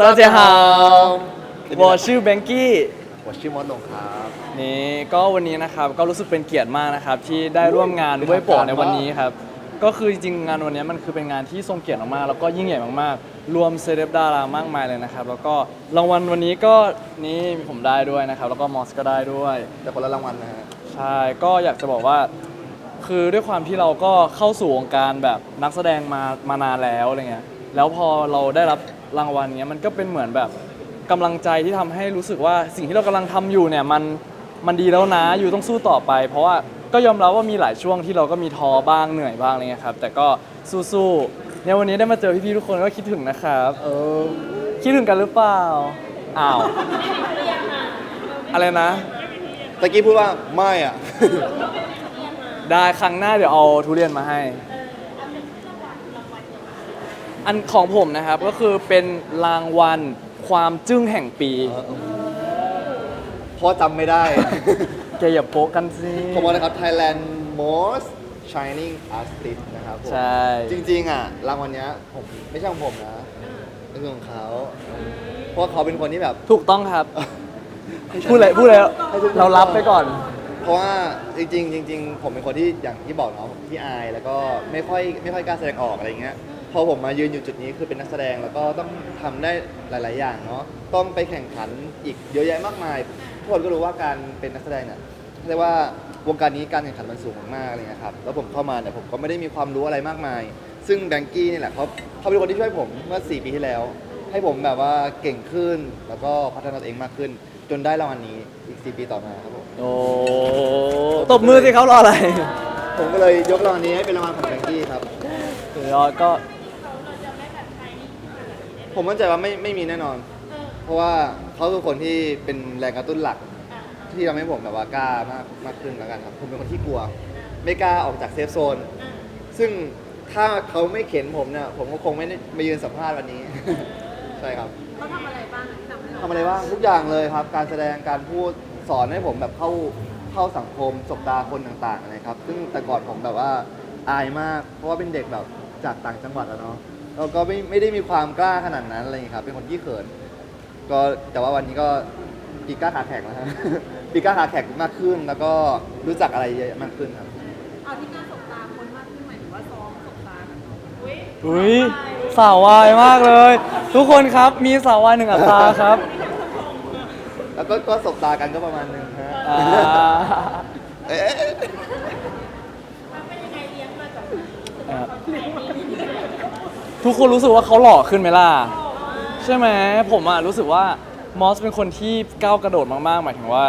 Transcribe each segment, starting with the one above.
大家好我是 Banky 我ชื่อมอสลงครับ นี่ก็วันนี้นะครับก็รู้สึกเป็นเกียรติมากนะครับ ที่ได้ร่วมงานด้วยโปะในวันนี้ครับ ก็คือจริงๆงานวันนี้มันคือเป็นงานที่ทรงเกียรติมากๆแล้วก็ยิ่งใหญ่มากๆ รวมเซเลบดารามากมายเลยนะครับ แล้วก็รางวัลวันนี้ก็นี่ผมได้ด้วยนะครับ แล้วก็มอสก็ได้ด้วย แต่คนละรางวัลนะฮะ ใช่ ก็อยากจะบอกว่า คือด้วยความที่เราก็เข้าสู่วงการแบบนักแสดงมามานานแล้วอะไรเงี้ย แล้วพอเราได้รับ รางวัลเนี้ยมันก็เป็นเหมือนแบบกำลังใจที่ทำให้รู้สึกว่าสิ่งที่เรากำลังทำอยู่เนี่ยมันมันดีแล้วนะอยู่ต้องสู้ต่อไป เพราะว่าก็ยอมรับว่ามีหลายช่วงที่เราก็มีท้อบ้างเหนื่อยบ้างอะไรเงี้ยครับแต่ก็สู้ๆเนี่ยวันนี้ได้มาเจอพี่ๆทุกคนก็คิดถึงนะครับเออคิดถึงกันหรือเปล่าอ้าวอะไรนะ ตะกี้พูดว่าไม่อะ ได้ครั้งหน้าเดี๋ยวเอาทุเรียนมาให้อั นของผมนะครับก็คือเป็นรางวัลความจึ้งแห่งปีเพราะจำไม่ได้แกอย่าโป๊ะกันสิผมว่านะครับ Thailand Most Shining Artist นะครับผมใช่ จริงๆอะรางวัลเนี้ยผมไม่ใช่ของผมนะเป็นของเขาเพราะว่าเขาเป็นคนที่แบบ ถูกต้องครับ พูดเลยพูดเลยเรารับไปก่อน เพราะว่าจริงๆจริงๆผมเป็นคนที่อย่างที่บอกเนาะผมที่อายแล้วก็ไม่ค่อยไม่ค่อยกล้าแสดงออกอะไรเงี้ย พอผมมายืนอยู่จุดนี้คือเป็นนักแสดงแล้วก็ต้องทำได้หลาย ๆ อย่างเนาะต้องไปแข่งขันอีกเยอะแยะมากมายทุกคนก็รู้ว่าการเป็นนักแสดงเนี่ยเรียกว่าวงการนี้การแข่งขันมันสูงมากๆอะไรเงี้ยครับแล้วผมเข้ามาเนี่ยผมก็ไม่ได้มีความรู้อะไรมากมาย ซึ่งแบงกี้นี่แหละเขาเขาเป็นคนที่ช่วยผมเมื่อ 4 ปีที่แล้ว ให้ผมแบบว่าเก่งขึ้นแล้วก็พัฒนาตัวเองมากขึ้น จนได้รางวัลนี้อีก 4 ปีต่อมาครับผมโอ้ตบมือสิเขารออะไรผมก็เลยยกรางวัลนี้ให้เป็นรางวัลของแบงกี้ครับสุดยอดก็ ผมมั่นใจว่าไม่ไม่มีแน่นอนเพราะว่าเขาคือคนที่เป็นแรงกระตุ้นหลักที่ทำให้ผมแบบว่ากล้ามากมากขึ้นแล้วกันครับ ผมเป็นคนที่กลัว ไม่กล้าออกจากเซฟโซนซึ่งถ้าเขาไม่เข็นผมเนี่ยผมก็คงไม่ได้มายืนสัมภาษณ์วันนี้ ใช่ครับเขาทำอะไรบ้างอะที่ทำให้เราทำอะไรบ้างทุกอย่างเลยครับ การแสดงการพูดสอนให้ผมแบบเข้าเข้าสังคมสบตาคนต่างๆนะครับ ซึ่งแต่ก่อนผมแบบว่าอายมาก เพราะว่าเป็นเด็กแบบจากต่างจังหวัดอะเนาะ แล้วก็ไม่ไม่ได้มีความกล้าขนาดนั้นอะไรอย่างเงี้ยครับเป็นคนที่เขิน ก็แต่ว่าวันนี้ก็ปีกล้าขาแข็งแล้วฮะ ปีกล้าขาแข็งมากขึ้น แล้วก็รู้จักอะไรเยอะมากขึ้นครับ เอาที่กล้าสบตาคนมากขึ้นหมายถึงว่าซ้อมสบตากันเนาะอุ้ยอุ้ยสาววายมากเลย ทุกคนครับมีสาววายหนึ่งอัตราครับ แล้วก็ก็สบตากันก็ประมาณหนึงฮะ อ่า เอ๊ะ มันเป็นยังไงเลี้ยงมาจาก อ่า ทุกคนรู้สึกว่าเขาหล่อขึ้นไหมล่ะ ใช่ไหมผมอะรู้สึกว่ามอสเป็นคนที่ก้าวกระโดดมากๆ หมายถึงว่า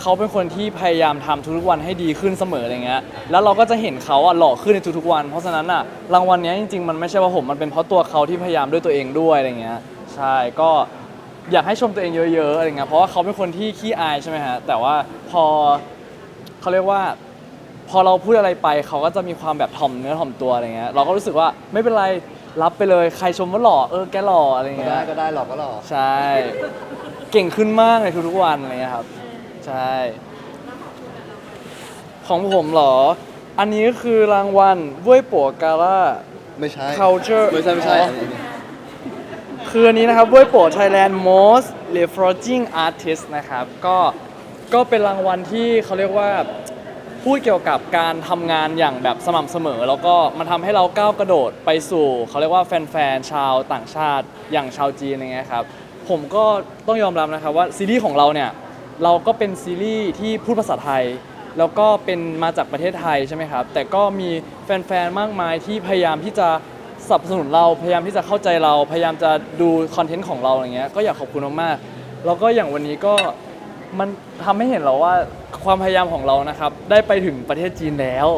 เขาเป็นคนที่พยายามทำทุกๆวันให้ดีขึ้นเสมออะไรเงี้ยแล้วเราก็จะเห็นเขาอะหล่อขึ้นในทุกๆวัน เพราะฉะนั้นอะรางวัลเนี้ยจริงๆมันไม่ใช่ว่าผมมันเป็นเพราะตัวเขาที่พยายามด้วยตัวเองด้วยอะไรเงี้ยใช่ก็ อยากให้ชมตัวเองเยอะๆอะไรเงี้ยเพราะว่าเขาเป็นคนที่ขี้อายใช่ไหมฮะ แต่ว่าพอเขาเรียกว่า พอเราพูดอะไรไปเขาก็จะมีความแบบถ่อมเนื้อถ่อมตัวอะไรเงี้ย เราก็รู้สึกว่าไม่เป็นไร รับไปเลยใครชมว่าหล่อเออแกหล่ออะไรก็เงี้ได้ยก็ได้หรอกก็หรอกใช่ เก่งขึ้นมากในทุกๆวันอะไรเงี้ยครับ ใช่ ของผมเหรอ อันนี้ก็คือรางวัลเว้ยปัวกาล่า ไม่ใช่ Culture ไม่ใช่ไม่ใช่อ๋อคืออันนี้นะครับเว้ยปัว Thailand Most Leveraging Artist นะครับ ก็ก็เป็นรางวัลที่เขาเรียกว่า พูดเกี่ยวกับการทำงานอย่างแบบสม่ำเสมอ แล้วก็มันทำให้เราก้าวกระโดดไปสู่เขาเรียกว่าแฟนๆชาวต่างชาติอย่างชาวจีนอะไรเงี้ยครับผมก็ต้องยอมรับนะครับว่าซีรีส์ของเราเนี่ยเราก็เป็นซีรีส์ที่พูดภาษาไทย แล้วก็เป็นมาจากประเทศไทยใช่ไหมครับ แต่ก็มีแฟนๆมากมายที่พยายามที่จะสนับสนุนเราพยายามที่จะเข้าใจเราพยายามจะดูคอนเทนต์ของเราอย่างเงี้ยก็อยากขอบคุณมากๆแล้วก็อย่างวันนี้ก็ มันทำให้เห็นเราว่าความพยายามของเรานะครับ ได้ไปถึงประเทศจีนแล้ว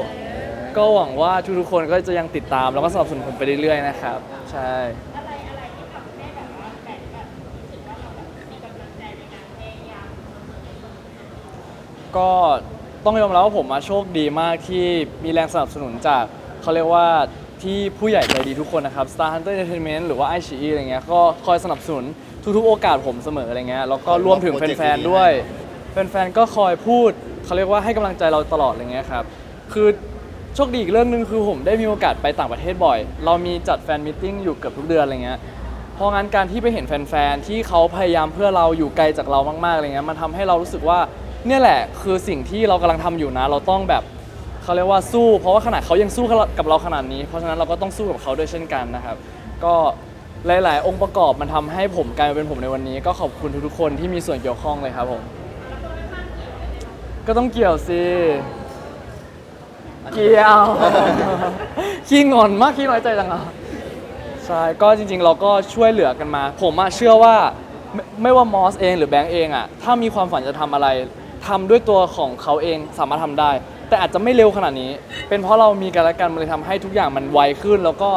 ก็หวังว่าทุกๆคนก็จะยังติดตามแล้วก็สนับสนุนผมไปเรื่อยๆนะครับ ใช่ อะไรอะไรที่ทำให้แบบว่าแต่แบบรู้สึกว่าเราแบบมีกำลังใจในการพยายามก็ต้องยอมรับว่าผมมาโชคดีมากที่มีแรงสนับสนุนจากเขาเรียกว่าที่ผู้ใหญ่ใจดีทุกคนนะครับ Star Hunter Entertainment หรือว่า i อ e อะไรเงี้ยก็คอยสนับสนุน ทุกๆ โอกาสผมเสมออะไรเงี้ยแล้วก็รวมถึงแฟนๆด้วย แฟนๆก็คอยพูดเขาเรียกว่าให้กำลังใจเราตลอดอะไรเงี้ยครับคือโชคดีอีกเรื่องหนึ่งคือผมได้มีโอกาสไปต่างประเทศบ่อย เรามีจัดแฟนมิทติ้งอยู่เกือบทุกเดือนอะไรเงี้ยเพราะงั้นการที่ไปเห็นแฟนๆที่เขาพยายามเพื่อเราอยู่ไกลจากเรามากๆอะไรเงี้ยมันทำให้เรารู้สึกว่าเนี่ยแหละคือสิ่งที่เรากำลังทำอยู่นะ เราต้องแบบเขาเรียกว่าสู้ เพราะว่าขนาดเขายังสู้กับเราขนาดนี้ เพราะฉะนั้นเราก็ต้องสู้กับเขาด้วยเช่นกันนะครับก็ หลาย ๆ องค์ประกอบมันทำให้ผมกลายมาเป็นผมในวันนี้ ก็ขอบคุณทุกๆคนที่มีส่วนเกี่ยวข้องเลยครับผม ก็ต้องเกี่ยวสิ เกี่ยว ขี้งอนมากขี้น้อยใจจังอะใช่ก็จริง ๆ เราก็ช่วยเหลือกันมา ผมอะเชื่อว่าไม่ไม่ว่ามอสเองหรือแบงก์เองอะถ้ามีความฝันจะทำอะไรทำด้วยตัวของเขาเองสามารถทำได้ แต่อาจจะไม่เร็วขนาดนี้ เป็นเพราะเรามีกันและกันมันเลยทำให้ทุกอย่างมันไวขึ้น แล้วก็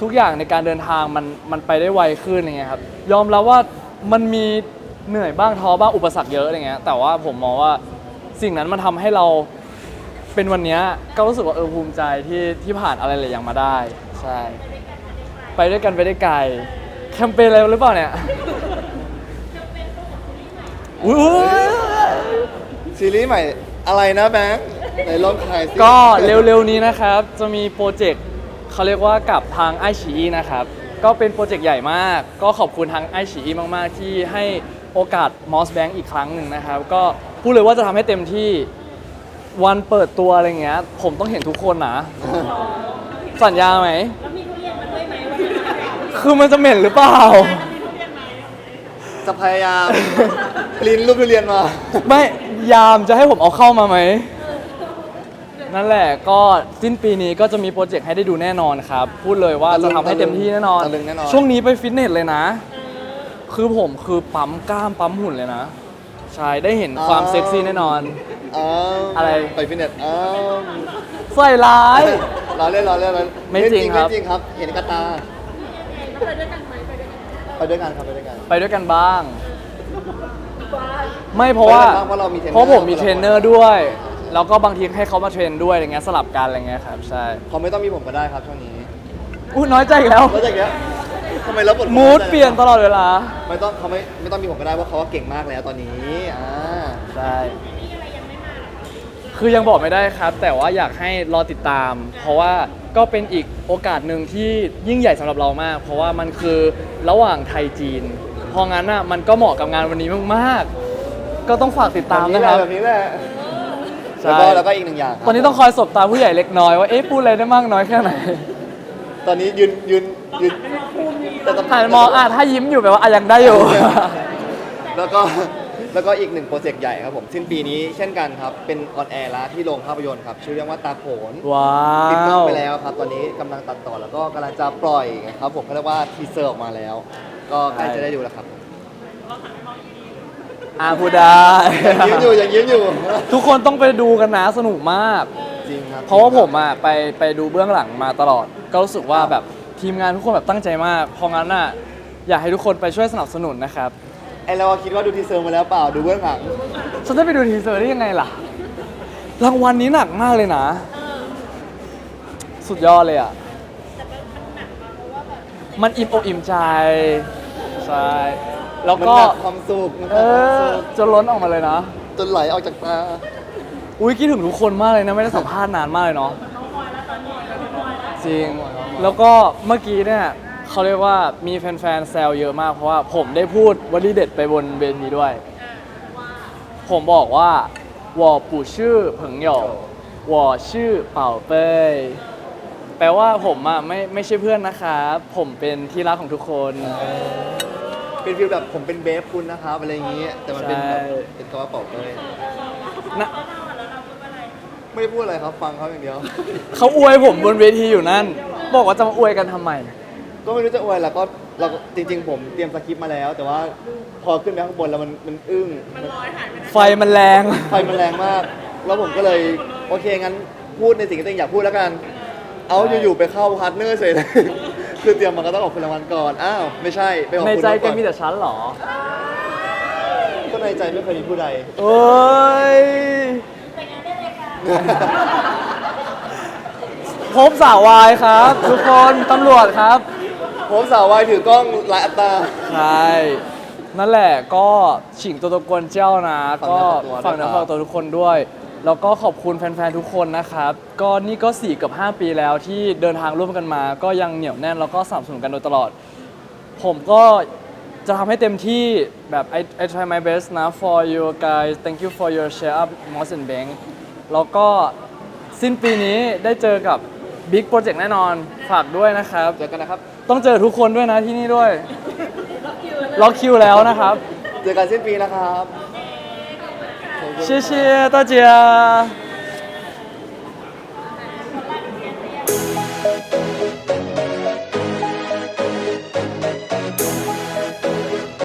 ทุกอย่างในการเดินทางมันมันไปได้ไวขึ้นอย่างเงี้ยครับยอมรับว่ามันมีเหนื่อยบ้างท้อบ้างอุปสรรคเยอะอะไรเงี้ยแต่ว่าผมมองว่าสิ่งนั้นมันทำให้เราเป็นวันเนี้ยก็รู้สึกว่าเออภูมิใจที่ที่ผ่านอะไรหลายอย่างมาได้ใช่ไปด้วยกันไปได้ไกลแคมเปญอะไรหรือเปล่าเนี่ยอุ๊ย ซีรีส์ใหม่อะไรนะแบงค์ไหนลองขายสิ ก็เร็วๆนี้นะครับ จะมีโปรเจกต์ เขาเรียกว่ากับทางไอชีนะครับ ก็เป็นโปรเจกต์ใหญ่มาก ก็ขอบคุณทางไอชีมากๆ ที่ให้โอกาสมอสแบง k อีกครั้งหนึ่งนะครับ ก็พูดเลยว่าจะทำให้เต็มที่วันเปิดตัวอะไรเงี้ย ผมต้องเห็นทุกคนนะ สัญญาไหม แล้วมีทุเรียนมาด้วยไหมวันนี้คือมันจะเหม็นหรือเปล่า มีทุเรียนไหมจะพยายามปริ้นรูปทุเรียนมา ไม่ยามจะให้ผมเอาเข้ามาไหม นั่นแหละก็สิ้นปีนี้ก็จะมีโปรเจกต์ให้ได้ดูแน่นอนครับ พูดเลยว่าตะลึจะงทำให้เต็มที่แน่นอน ตะลึงแน่นอน ช่วงนี้ไปฟิตเนสเลยนะ คือผมคือปั๊มกล้ามปั๊มหุ่นเลยนะ ใช่ได้เห็นความเซ็กซี่แน่นอน อ้าวอะไร ไปฟิตเนสอ้าวใส่ร้าย รอเล่นรอเล่นรอเล่นไม่จริงครับ ไม่จริงครับ เห็นกระตา ไปด้วยกันไหมไปด้วยกันไหมไปด้วยกันครับไปด้วยกันไปด้วยกันบ้าง ไม่เพราะว่า ไปด้วยกันบ้างเพราะเรามีเทรนเนอร์ เพราะผมมีเทรนเนอร์ด้วย แล้วก็บางทีให้เขามาเทรนด้วยอะไรเงี้ยสลับกันอะไรเงี้ยครับใช่เขาไม่ต้องมีผมก็ได้ครับช่วงนี้อุ้ยน้อยใจอีกแล้วแล้วจากเนี้ยทำไมรับบทมูดเปลี่ยนตลอดเวลาไม่ต้องเขาไม่ไม่ต้องมีผมก็ได้เพราะเขาก็เก่งมากแล้วตอนนี้อ่าใช่คือยังบอกไม่ได้ครับ แต่ว่าอยากให้รอติดตาม เพราะว่าก็เป็นอีกโอกาสหนึ่งที่ยิ่งใหญ่สำหรับเรามาก เพราะว่ามันคือระหว่างไทยจีน เพราะงั้นอะมันก็เหมาะกับงานวันนี้มากๆ ก็ต้องฝากติดตามแบบนะนี้คแหรัละบแบบนี้แหละใช่ แล้วก็แล้วก็อีกหนึ่งอย่างครับตอนนี้ต้องคอยสบตาผู้ใหญ่เล็กน้อยว่าเอ๊ะพูดอะไรได้มากน้อยแค่ไหนตอนนี้ยืนยืนยืนแต่ต้องหันมองอะถ้ายิ้มอยู่แปลว่าอะยังได้อยู่ แล้วก็แล้วก็อีกหนึ่งโปรเจกต์ใหญ่ครับผมสิ้นปีนี้เช่นกันครับ เป็นออนแอร์แล้วที่โรงภาพยนตร์ครับ ชื่อเรื่องว่าตาโขนว้าปิดกล้องวไปแล้วครับ ตอนนี้กำลังตัดต่อแล้วก็กำลังจะปล่อยครับผมเขาเรียกว่าทีเซอร์ออกมาแล้ว ก็ใกล้จะได้ดูแล้วครับอ่ะพูดได้ยังยิ้มอยู่ยังยิ้มอยู่ ทุกคนต้องไปดูกันนะสนุกมาก จริงครับเพราะว่าผมอะไปไปดูเบื้องหลังมาตลอด ก็รู้สึกว่าแบบทีมงานทุกคนแบบตั้งใจมาก เพราะงั้นอะอยากให้ทุกคนไปช่วยสนับสนุนนะครับ ไอเราคิดว่าดูทีเซอร์มาแล้วเปล่าดูเบื้องหลังฉันจะไปดูทีเซอร์ได้ยังไงล่ะ รางวัลนี้หนักมากเลยนะ สุดยอดเลยอะ มันอิ่มอกอิ่มใจ ใช่ แล้วก็ความสุขเออจนล้นออกมาเลยนะ จนไหลออกจากตา อุ้ยคิดถึงทุกคนมากเลยนะ ไม่ได้สัมภาษณ์นานมากเลยเนาะจริง แล้วก็เมื่อกี้เนี่ยเขาเรียกว่ามีแฟนๆแซวเยอะมาก เพราะว่าผมได้พูดวลีเด็ดไปบนเวนี้ด้วย ผมบอกว่าวอปู่ชื่อผงหยกวอชื่อเป่าเป้ยแปลว่าผมอะไม่ไม่ใช่เพื่อนนะครับ ผมเป็นที่รักของทุกคน เป็นฟีลแบบผมเป็นเบฟคุณนะครับอะไรอย่างงี้แต่มันเป็นแบบใช่ เป็นกระเป๋าเลยนะไม่ได้พูดอะไรครับฟังเขาอย่างเดียว เขาอวยผมบนเวทีอยู่นั่น บอกว่าจะมาอวยกันทำไม ก็ไม่รู้จะอวยแล้วก็เราก็จริง ๆ ผมเตรียมสคริปต์มาแล้ว แต่ว่าพอขึ้นไปข้างบนแล้วมันมันอึ้งมันไฟมันแรง ไฟมันแรงมาก แล้วผมก็เลยโอเคงั้นพูดในสิ่งที่ตัวเองอยากพูดแล้วกัน เอาอยู่ๆไปเข้าพาร์ทเนอร์เฉยเลย คือเตรียมมาก็ต้องขอบคุณรางวัลก่อน อ้าว ไม่ใช่ ไปขอบในคุณใจเขาแกก่อนมีแต่ฉันเหรอ ก็ในใจไม่เคยมีผู้ใด โอ้ยพบสาววายครับ ทุกคนตำรวจครับ ผมสาววายถือกล้องหลายอัตรา ใช่ นั่นแหละก็ฉิงตัวตะกวนเจ้านะฝากก็เนื้อฝากตัวด้วยฝากเนื้อครับฝากตัวทุกคนด้วย แล้วก็ขอบคุณแฟนๆ ทุกคนนะครับ ก็นี่ก็ 4 กับ 5 ปีแล้วที่เดินทางร่วมกันมา ก็ยังเหนียวแน่นแล้วก็สนับสนุนกันโดยตลอด ผมก็จะทำให้เต็มที่แบบ I I try my best นะ for you guys thank you for your share up Moss and Bank แล้วก็สิ้นปีนี้ได้เจอกับ Big Project แน่นอนฝากด้วยนะครับ เจอกันนะครับ ต้องเจอทุกคนด้วยนะที่นี่ด้วย ล็อกคิวแล้วนะครับ เจอกันสิ้นปีนะครับ 谢谢大家。